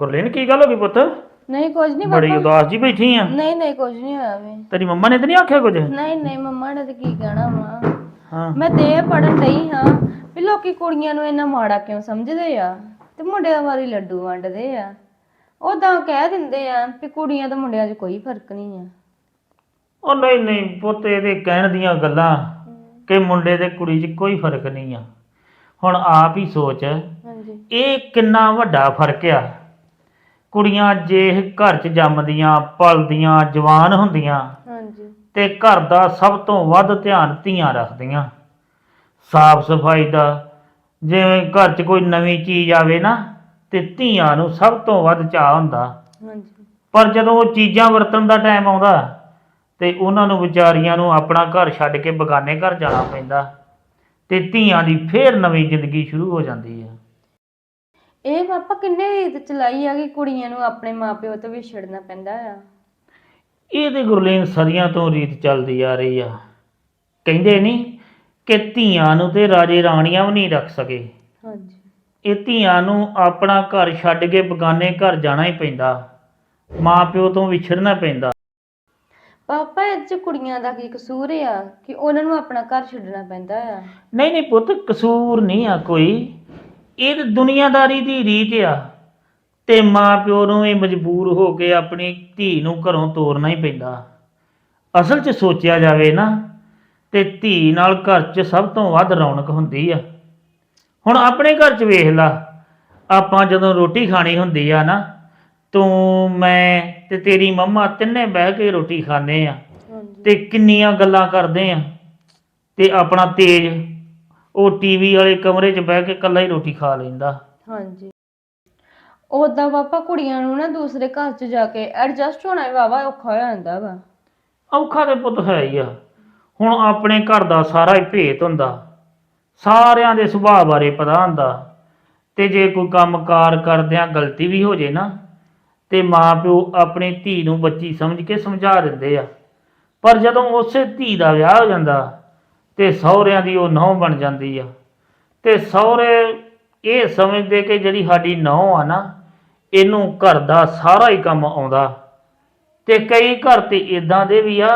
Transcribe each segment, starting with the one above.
ਗੁਰਲੀਨ ਕੀ ਗੱਲ ਹੋ ਗਈ ਪੁੱਤ? ਨਹੀਂ ਕੁਝ ਨਹੀਂ ਬੜੀ ਪਾਪਾ। ਉਦਾਸ ਜੀ ਬੈਠੀ ਆ। ਨਹੀਂ ਨਹੀਂ ਕੁਝ ਨਹੀਂ ਹੋਇਆ ਵੇ। ਤੇਰੀ ਮੰਮਾ ਨੇ ਤਾਂ ਨਹੀਂ ਆਖਿਆ ਕੁਝ? ਨਹੀਂ ਨਹੀਂ ਮੰਮਾ ਨੇ ਤੇ ਕੀ ਕਹਿਣਾ ਵਾ। ਹਾਂ। ਮੈਂ ਤੇ ਇਹ ਪੜਨ ਡਈ ਹਾਂ ਵੀ ਲੋਕੀ ਕੁੜੀਆਂ ਨੂੰ ਇੰਨਾ ਮਾੜਾ ਕਿਉਂ ਸਮਝਦੇ ਆ? ਤੇ ਮੁੰਡਿਆਂ ਵਾਰੀ ਲੱਡੂ ਵੰਡਦੇ ਆ। ਉਦਾਂ ਕਹਿ ਦਿੰਦੇ ਆ ਵੀ ਕੁੜੀਆਂ ਤੇ ਮੁੰਡਿਆਂ 'ਚ ਕੋਈ ਫ਼ਰਕ ਨਹੀਂ ਆ। ਉਹ ਨਹੀਂ ਨਹੀਂ ਪੁੱਤ ਇਹਦੇ ਕਹਿਣ ਦੀਆਂ ਗੱਲਾਂ ਕਿ ਮੁੰਡੇ ਤੇ ਕੁੜੀ 'ਚ ਕੋਈ ਫ਼ਰਕ ਨਹੀਂ ਆ। ਹੁਣ ਆਪ ਹੀ ਸੋਚ ਹਾਂਜੀ। ਇਹ ਕਿੰਨਾ ਵੱਡਾ ਫ਼ਰਕ ਆ? ਕੁੜੀਆਂ ਜੇ ਘਰ 'ਚ ਜੰਮਦੀਆਂ ਪਲਦੀਆਂ ਜਵਾਨ ਹੁੰਦੀਆਂ। ਹਾਂਜੀ। ਤੇ ਘਰ ਦਾ ਸਭ ਤੋਂ ਵੱਧ ਧਿਆਨ ਧੀਆਂ ਰੱਖਦੀਆਂ। ਸਾਫ਼ ਸਫ਼ਾਈ ਦਾ ਜਿਵੇਂ ਘਰ 'ਚ ਕੋਈ ਨਵੀਂ ਚੀਜ਼ ਆਵੇ ਨਾ ਤੇ ਧੀਆਂ ਨੂੰ ਸਭ ਤੋਂ ਵੱਧ ਚਾਹ ਹੁੰਦਾ। ਹਾਂਜੀ। ਪਰ ਜਦੋਂ ਉਹ ਚੀਜ਼ਾਂ ਵਰਤਣ ਦਾ ਟਾਈਮ ਆਉਂਦਾ ਤੇ ਉਹਨਾਂ ਨੂੰ ਵਿਚਾਰੀਆਂ ਨੂੰ ਆਪਣਾ ਘਰ ਛੱਡ ਕੇ ਬਗਾਨੇ ਘਰ ਜਾਣਾ ਪੈਂਦਾ। ਤੇ ਧੀਆਂ ਦੀ ਫੇਰ ਨਵੀਂ ਜ਼ਿੰਦਗੀ ਸ਼ੁਰੂ ਹੋ ਜਾਂਦੀ ਹੈ। ਇਹ ਪਾਪਾ ਕਿੰਨੇ ਰੀਤ ਚਲਾਈ ਆ ਕਿ ਕੁੜੀਆਂ ਨੂੰ ਆਪਣੇ ਮਾਪਿਓ ਤੋਂ ਵਿਛੜਨਾ ਪੈਂਦਾ ਆ? ਇਹ ਤੇ ਗੁਰਲੀਨ ਸਦੀਆਂ ਤੋਂ ਰੀਤ ਚੱਲਦੀ ਆ ਰਹੀ ਆ। ਕਹਿੰਦੇ ਨਹੀਂ ਕਿ ਧੀਆਂ ਨੂੰ ਤੇ ਰਾਜੇ ਰਾਣੀਆਂ ਵੀ ਨਹੀਂ ਰੱਖ ਸਕੇ। ਹਾਂਜੀ। ਇਹ ਧੀਆਂ ਨੂੰ ਆਪਣਾ ਘਰ ਛੱਡ ਕੇ ਬਗਾਨੇ ਘਰ ਜਾਣਾ ਹੀ ਪੈਂਦਾ। ਮਾਂ ਪਿਓ ਤੋਂ ਵਿਛੜਨਾ ਪੈਂਦਾ। ਪਾਪਾ ਇਹ 'ਚ ਕੁੜੀਆਂ ਦਾ ਕੀ ਕਸੂਰ ਆ ਕਿ ਉਹਨਾਂ ਨੂੰ ਆਪਣਾ ਘਰ ਛੱਡਣਾ ਪੈਂਦਾ ਆ? ਨਹੀਂ ਨਹੀਂ ਪੁੱਤ ਕਸੂਰ ਨਹੀਂ ਆ ਕੋਈ। ਇਹ ਤਾਂ ਦੁਨੀਆਦਾਰੀ ਦੀ ਰੀਤ ਆ। ਤੇ ਮਾਂ ਪਿਓ ਨੂੰ ਇਹ ਮਜਬੂਰ ਹੋ ਕੇ ਆਪਣੀ ਧੀ ਨੂੰ ਘਰੋਂ ਤੋਰਨਾ ਹੀ ਪੈਂਦਾ। ਅਸਲ 'ਚ ਸੋਚਿਆ ਜਾਵੇ ਨਾ ਤੇ ਧੀ ਨਾਲ ਘਰ 'ਚ ਸਭ ਤੋਂ ਵੱਧ ਰੌਣਕ ਹੁੰਦੀ ਆ। ਹੁਣ ਆਪਣੇ ਘਰ 'ਚ ਵੇਖ ਲਾ ਆਪਾਂ ਜਦੋਂ ਰੋਟੀ ਖਾਣੀ ਹੁੰਦੀ ਆ ਨਾ ਤੂੰ ਮੈਂ ਤੇ ਤੇਰੀ ਮੰਮਾ ਤਿੰਨੇ ਬਹਿ ਕੇ ਰੋਟੀ ਖਾਂਦੇ ਆ। ਤੇ ਕਿੰਨੀਆਂ ਗੱਲਾਂ ਕਰਦੇ ਆ। ਤੇ ਆਪਣਾ ਤੇਜ ਉਹ ਟੀਵੀ ਵਾਲੇ ਕਮਰੇ 'ਚ ਬਹਿ ਕੇ ਇਕੱਲਾ ਹੀ ਰੋਟੀ ਖਾ ਲੈਂਦਾ। ਹਾਂਜੀ। ਉਦਾਂ ਪਾਪਾ ਕੁੜੀਆਂ ਨੂੰ ਨਾ ਦੂਸਰੇ ਘਰ 'ਚ ਜਾ ਕੇ ਐਡਜਸਟ ਹੋਣਾ ਵੀ ਵਾਵਾ ਔਖਾ ਹੋ ਜਾਂਦਾ ਵਾ। ਔਖਾ ਤੇ ਪੁੱਤ ਹੈ ਹੀ ਆ। ਹੁਣ ਆਪਣੇ ਘਰ ਦਾ ਸਾਰਾ ਹੀ ਭੇਤ ਹੁੰਦਾ। ਸਾਰਿਆਂ ਦੇ ਸੁਭਾਅ ਬਾਰੇ ਪਤਾ ਹੁੰਦਾ। ਤੇ ਜੇ ਕੋਈ ਕੰਮਕਾਰ ਕਰਦਿਆਂ ਗਲਤੀ ਵੀ ਹੋ ਜੇ ਨਾ ਤੇ ਮਾਪਿਓ ਆਪਣੀ ਧੀ ਨੂੰ ਬੱਚੀ ਸਮਝ ਕੇ ਸਮਝਾ ਦਿੰਦੇ ਆ। ਪਰ ਜਦੋਂ ਉਸੇ ਧੀ ਦਾ ਵਿਆਹ ਹੋ ਜਾਂਦਾ ਤੇ ਸਹੁਰਿਆਂ ਦੀ ਉਹ ਨਹੁੰ ਬਣ ਜਾਂਦੀ ਆ। ਤੇ ਸਹੁਰੇ ਇਹ ਸਮਝਦੇ ਕਿ ਜਿਹੜੀ ਸਾਡੀ ਨਹੁੰ ਆ ਨਾ ਇਹਨੂੰ ਘਰ ਦਾ ਸਾਰਾ ਹੀ ਕੰਮ ਆਉਂਦਾ। ਤੇ ਕਈ ਘਰ ਤੇ ਇਦਾਂ ਦੇ ਵੀ ਆ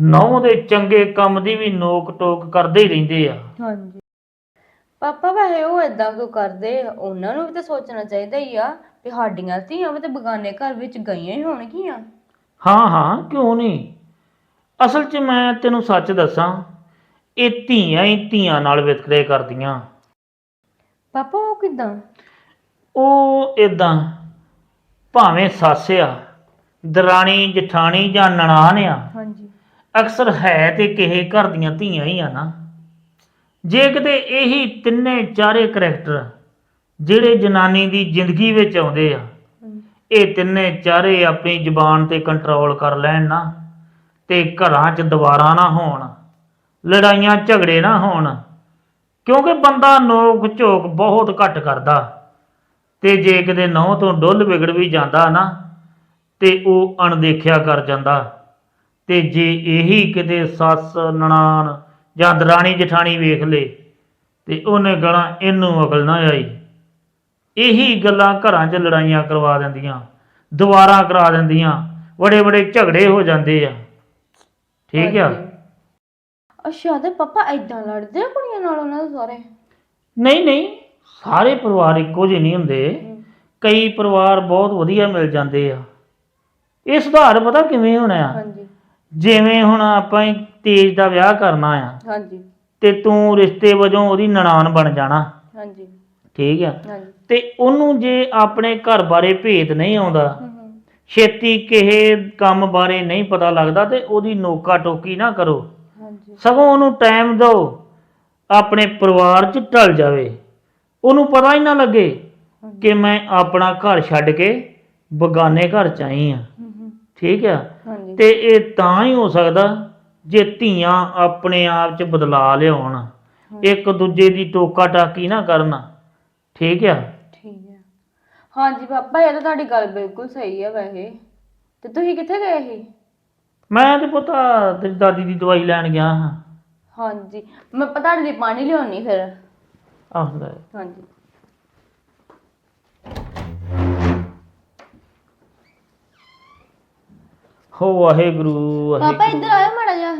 ਨਹੁੰ ਦੇ ਚੰਗੇ ਕੰਮ ਦੀ ਵੀ ਨੋਕ ਟੋਕ ਕਰਦੇ ਹੀ ਰਹਿੰਦੇ ਆ। ਹਾਂਜੀ। ਪਾਪਾ ਵੈਸੇ ਉਹ ਏਦਾਂ ਕਿਉਂ ਕਰਦੇ? ਆ? ਉਹਨਾਂ ਨੂੰ ਵੀ ਤਾਂ ਸੋਚਣਾ ਚਾਹੀਦਾ ਹੀ ਆ ਵੀ ਸਾਡੀਆਂ ਧੀਆਂ ਵੀ ਤੇ ਬਗਾਨੇ ਘਰ ਵਿੱਚ ਗਈਆਂ ਹੀ ਹੋਣਗੀਆਂ। ਹਾਂ ਹਾਂ ਕਿਉਂ ਨਹੀਂ? ਅਸਲ 'ਚ ਮੈਂ ਤੈਨੂੰ ਸੱਚ ਦੱਸਾਂ ਇਹ ਧੀਆਂ ਹੀ ਧੀਆਂ ਨਾਲ ਵਿਤਕਰੇ ਕਰਦੀਆਂ। ਪਾਪਾ ਉਹ ਕਿਦਾਂ? ਉਹ ਇਦਾਂ ਭਾਵੇਂ ਸੱਸ ਆ ਦਰਾਣੀ ਜਠਾਣੀ ਜਾਂ ਨਨਾਣ ਆ ਹਾਂਜੀ। ਅਕਸਰ ਹੈ ਤੇ ਕਿਸੇ ਘਰ ਦੀਆਂ ਧੀਆਂ ਹੀ ਆ ਨਾ। ਜੇ ਕਿਤੇ ਇਹੀ ਤਿੰਨੇ ਚਾਰੇ ਕਰੈਕਟਰ ਜਿਹੜੇ ਜਨਾਨੀ ਦੀ ਜ਼ਿੰਦਗੀ ਵਿੱਚ ਆਉਂਦੇ ਆ ਇਹ ਤਿੰਨੇ ਚਾਰੇ ਆਪਣੀ ਜ਼ੁਬਾਨ ਤੇ ਕੰਟਰੋਲ ਕਰ ਲੈਣ ਨਾ ਤੇ ਘਰਾਂ 'ਚ ਦੁਬਾਰਾ ਨਾ ਹੋਣ। ਲੜਾਈਆਂ ਝਗੜੇ ਨਾ ਹੋਣ। ਕਿਉਂਕਿ ਬੰਦਾ ਨੋਕ ਝੋਕ ਬਹੁਤ ਘੱਟ ਕਰਦਾ। ਤੇ ਜੇ ਕਿਤੇ ਨਹੁੰ ਤੋਂ ਡੁੱਲ ਵਿਗੜ ਵੀ ਜਾਂਦਾ ਨਾ, ਤੇ ਉਹ ਅਣਦੇਖਿਆ ਕਰ ਜਾਂਦਾ। ਤੇ ਜੇ ਇਹੀ ਕਿਤੇ ਸੱਸ ਨਨਾਣ ਜਾਂ ਦਰਾਣੀ ਜਠਾਣੀ ਵੇਖ ਲੇ, ਤੇ ਉਹਨੇ ਗਲਾਂ ਇਹਨੂੰ ਅਕਲ ਨਾ ਆਈ। ਇਹੀ ਗੱਲਾਂ ਘਰਾਂ 'ਚ ਲੜਾਈਆਂ ਕਰਵਾ ਦਿੰਦੀਆਂ, ਦੁਬਾਰਾ ਕਰਾ ਦਿੰਦੀਆਂ ਬੜੇ ਬੜੇ ਝਗੜੇ ਹੋ ਜਾਂਦੇ ਆ। ਠੀਕ ਆ? ਅੱਛਾ ਤੇ ਪਾਪਾ ਏਦਾਂ ਲੜਦੇ ਆ ਕੁੜੀਆਂ ਨਾਲ ਉਹਨਾਂ ਦੇ ਸਾਰੇ? ਨਹੀਂ ਨਹੀਂ ਸਾਰੇ ਪਰਿਵਾਰ ਇੱਕੋ ਜਿਹੇ ਨਹੀਂ ਹੁੰਦੇ। ਕਈ ਪਰਿਵਾਰ ਬਹੁਤ ਵਧੀਆ ਮਿਲ ਜਾਂਦੇ ਆ। ਇਹ ਸੁਧਾਰ ਪਤਾ ਕਿਵੇਂ ਹੋਣਾ ਆ? ਹਾਂਜੀ। ਜਿਵੇਂ ਹੁਣ ਆਪਾਂ ਹੀ ਤੇਜ ਦਾ ਵਿਆਹ ਕਰਨਾ ਆ ਹਾਂਜੀ। ਤੇ ਤੂੰ ਰਿਸ਼ਤੇ ਵਜੋਂ ਉਹਦੀ ਨਨਾਣ ਬਣ ਜਾਣਾ। ਹਾਂਜੀ। ਠੀਕ ਆ? ਹਾਂਜੀ। ਤੇ ਉਹਨੂੰ ਜੇ ਆਪਣੇ ਘਰ ਬਾਰੇ ਭੇਤ ਨਹੀਂ ਆਉਂਦਾ ਹਮ, ਹਮ, ਛੇਤੀ ਕਿਸੇ ਕੰਮ ਬਾਰੇ ਨਹੀਂ ਪਤਾ ਲੱਗਦਾ ਤੇ ਉਹਦੀ ਨੋਕਾ ਟੋਕੀ ਨਾ ਕਰੋ। ਸਗੋਂ ਉਹਨੂੰ ਟਾਈਮ ਦਿਓ ਆਪਣੇ ਪਰਿਵਾਰ 'ਚ ਢਲ ਜਾਵੇ। ਉਹਨੂੰ ਪਤਾ ਹੀ ਨਾ ਲੱਗੇ ਕਿ ਮੈਂ ਆਪਣਾ ਘਰ ਛੱਡ ਕੇ ਬਗਾਨੇ ਘਰ ਚ ਆਈ ਆ। ਠੀਕ ਆ? ਤੇ ਇਹ ਤਾਂ ਹੀ ਹੋ ਸਕਦਾ ਜੇ ਧੀਆਂ ਆਪਣੇ ਆਪ 'ਚ ਬਦਲਾ ਲਿਆਉਣ। ਇੱਕ ਦੂਜੇ ਦੀ ਟੋਕਾ ਟਾਕੀ ਨਾ ਕਰਨ। ਠੀਕ ਆ? ਠੀਕ ਹੈ ਹਾਂਜੀ ਪਾਪਾ ਇਹ ਤਾਂ ਤੁਹਾਡੀ ਗੱਲ ਬਿਲਕੁਲ ਸਹੀ ਹੈ ਵੈਸੇ। ਤੇ ਤੁਸੀਂ ਕਿੱਥੇ ਗਏ ਸੀ? ਮੈਂ ਤੇ ਪੁੱਤਾ ਤੇਰੀ ਦਾਦੀ ਦੀ ਦਵਾਈ ਲੈਣ ਗਿਆ ਹਾਂ। ਹਾਂਜੀ। ਮੈਂ ਪਤਾ ਨਹੀਂ ਪਾਣੀ ਲਿਆਉਣੀ ਫਿਰ। ਆਹ ਲੈ। ਹਾਂਜੀ। ਹੋ ਵਾਹਿਗੁਰੂ। ਪਾਪਾ ਇੱਧਰ ਆਇਓ ਮਾੜਾ ਜਿਹਾ।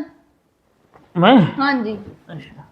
ਮੈਂ? ਹਾਂਜੀ। ਅੱਛਾ।